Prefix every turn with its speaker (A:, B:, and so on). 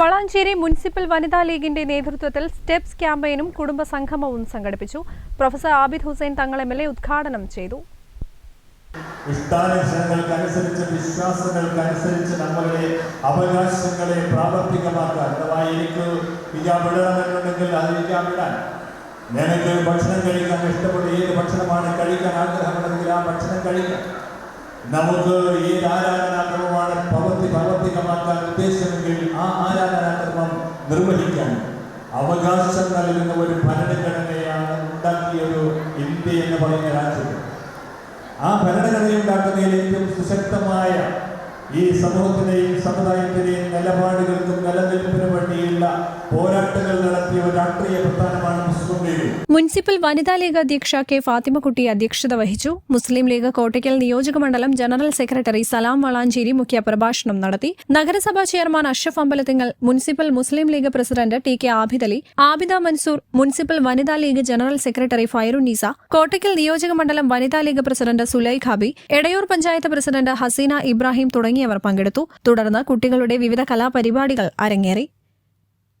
A: Valanchery municipal വനിതാ ലീഗിന്റെ നേതൃത്വത്തിൽ സ്റ്റെപ്സ് ക്യാമ്പയിനും കുടുംബ സംഗമവും സംഘടിപ്പിച്ചു. Professor Abid Hussain Thangal M L ഉദ്ഘാടനം ചെയ്തു.
B: ഇഷ്ടാനുസരങ്ങൾക്കനുസരിച്ച് വിശ്വാസങ്ങൾക്കനുസരിച്ച് നമ്മളുടെ അവകാശങ്ങളെ പ്രാവർത്തികമാക്കാൻ അഥവാ എനിക്ക് ഇടണമെന്നുണ്ടെങ്കിൽ അത് ഹിജാബ് ഇടാൻ നിനക്ക് ഭക്ഷണം കഴിക്കാൻ ഇഷ്ടപ്പെട്ട ഏത് ഭക്ഷണമാണ് കഴിക്കാൻ ആഗ്രഹമുണ്ടെങ്കിൽ ആ ഭക്ഷണം കഴിക്കാം. നമുക്ക് ഏത് ആരാധനാക്രമമാണ് പ്രവർത്തി പ്രാവർത്തികമാക്കാൻ ആരാധനാക്രമം നിർവഹിക്കാൻ അവകാശം നൽകുന്ന ഒരു ഭരണഘടനയാണ് ഉണ്ടാക്കിയ ഒരു ഇന്ത്യ എന്ന് പറയുന്ന രാജ്യം. ആ ഭരണഘടനയുണ്ടാക്കുന്നതിൽ ഏറ്റവും സുശക്തമായ ഈ സമൂഹത്തിന്റെയും സമുദായത്തിന്റെയും നിലപാടുകൾക്കും നിലനിൽപ്പിനും വേണ്ടിയുള്ള പോരാട്ടങ്ങൾ ഒരു രാഷ്ട്രീയ പ്രസ്ഥാനമാണ്
A: മുനിസിപ്പൽ വനിതാ ലീഗ് അധ്യക്ഷ കെ ഫാത്തിമക്കുട്ടി അധ്യക്ഷത വഹിച്ചു. മുസ്ലിം ലീഗ് കോട്ടയ്ക്കൽ നിയോജക മണ്ഡലം ജനറൽ സെക്രട്ടറി സലാം വളാഞ്ചേരി മുഖ്യ പ്രഭാഷണം നടത്തി. നഗരസഭാ chairman Ashraf Ambalathingal municipal Muslim League president T K Abidali Abida Mansoor municipal വനിതാ League general secretary Fairunnisa Kottakkal നിയോജക മണ്ഡലം വനിതാ League president Sulaikhabi Edayur panchayat president Haseena Ibrahim തുടങ്ങിയവർ പങ്കെടുത്തു. തുടർന്ന് കുട്ടികളുടെ വിവിധ കലാപരിപാടികൾ അരങ്ങേറി.